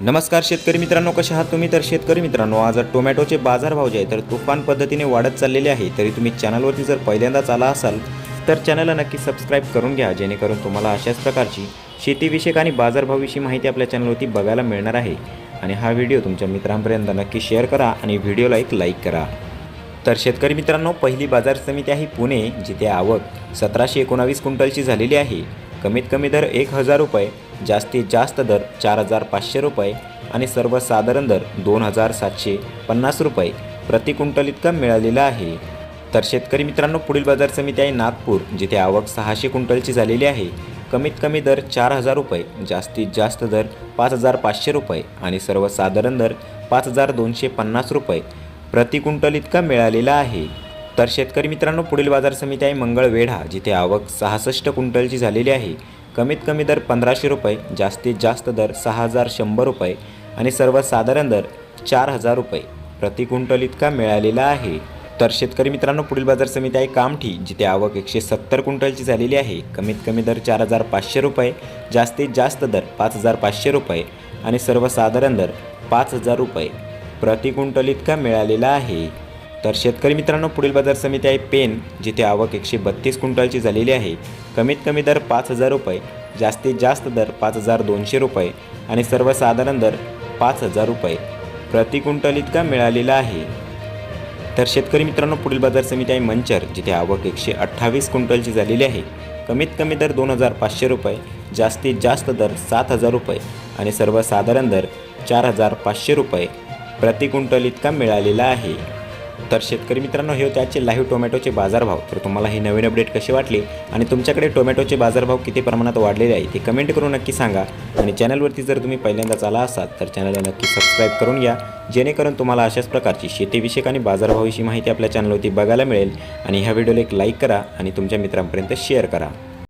नमस्कार शेतकरी मित्रांनो कसे आहात तुम्ही? तर शेतकरी मित्रांनो आज टोमॅटोचे बाजारभाव जे आहे तर तुफान पद्धतीने वाढत चाललेले आहे. तरी तुम्ही चॅनलवरती जर पहिल्यांदाच आला असाल तर चॅनलला नक्की सबस्क्राईब करून घ्या जेणेकरून तुम्हाला अशाच प्रकारची शेतीविषयक आणि बाजारभावाविषयी माहिती आपल्या चॅनलवरती बघायला मिळणार आहे. आणि हा व्हिडिओ तुमच्या मित्रांपर्यंत नक्की शेअर करा आणि व्हिडिओला एक लाईक करा. तर शेतकरी मित्रांनो पहिली बाजार समिती आहे पुणे जिथे आवक सतराशे एकोणावीस क्विंटलची झालेली आहे. कमीत कमी दर एक हजार रुपये जास्तीत जास्त दर चार हजार पाचशे रुपये आणि सर्वसाधारण दर दोन हजार सातशे पन्नास रुपये प्रति क्विंटल इतका मिळालेला आहे. तर शेतकरी मित्रांनो पुढील बाजार समिती आहे नागपूर जिथे आवक सहाशे क्विंटलची झालेली आहे. कमीत कमी दर चार हजार रुपये जास्तीत जास्त दर पाच हजार पाचशे रुपये आणि सर्वसाधारण दर पाच हजार दोनशे पन्नास रुपये प्रति क्विंटल इतका मिळालेला आहे. तर शेतकरी मित्रांनो पुढील बाजार समिती आहे मंगळवेढा जिथे आवक सहासष्ट क्विंटलची झालेली आहे. कमीत कमी दर पंधराशे रुपये जास्तीत जास्त दर सहा हजार शंभर रुपये आणि सर्वसाधारण दर चार हजार रुपये. प्रति क्विंटल इतका मिळालेला आहे. तर शेतकरी मित्रांनो पुढील बाजार समिती आहे कामठी जिथे आवक एकशे सत्तर क्विंटलची झालेली आहे. कमीत कमी दर चार हजार पाचशे रुपये जास्तीत जास्त दर पाच हजार पाचशे रुपये आणि सर्वसाधारण दर पाच हजार रुपये. प्रति क्विंटल इतका मिळालेला आहे. तर शेतकरी मित्रांनो पुढील बाजार समिती आहे पेन जिथे आवक एकशे बत्तीस क्विंटलची झालेली आहे. कमीत कमी दर पाच हजार रुपये जास्तीत जास्त दर पाच हजार दोनशे रुपये आणि सर्वसाधारण दर पाच हजार रुपये प्रति क्विंटल इतका मिळालेला आहे. तर शेतकरी मित्रांनो पुढील बाजार समिती आहे मंचर जिथे आवक एकशे अठ्ठावीस क्विंटलची झालेली आहे. कमीत कमी दर दोन हजार पाचशे रुपये जास्तीत जास्त दर सात हजार रुपये आणि सर्वसाधारण दर चार हजार पाचशे रुपये प्रति क्विंटल इतका मिळालेला आहे. तर शेतकरी मित्रांनो हे होते आजचे लाईव्ह टोमॅटोचे बाजारभाव. तर तुम्हाला हे नवीन अपडेट कसे वाटले आणि तुमच्याकडे टोमॅटोचे बाजारभाव किती प्रमाणात वाढलेले आहे ते कमेंट करून नक्की सांगा. आणि चॅनलवरती जर तुम्ही पहिल्यांदाच आला असाल तर चॅनलला नक्की सबस्क्राईब करून घ्या जेणेकरून तुम्हाला अशाच प्रकारची शेतीविषयक आणि बाजारभावाविषयी माहिती आपल्या चॅनलवरती बघायला मिळेल. आणि ह्या व्हिडिओला एक लाईक करा आणि तुमच्या मित्रांपर्यंत शेअर करा.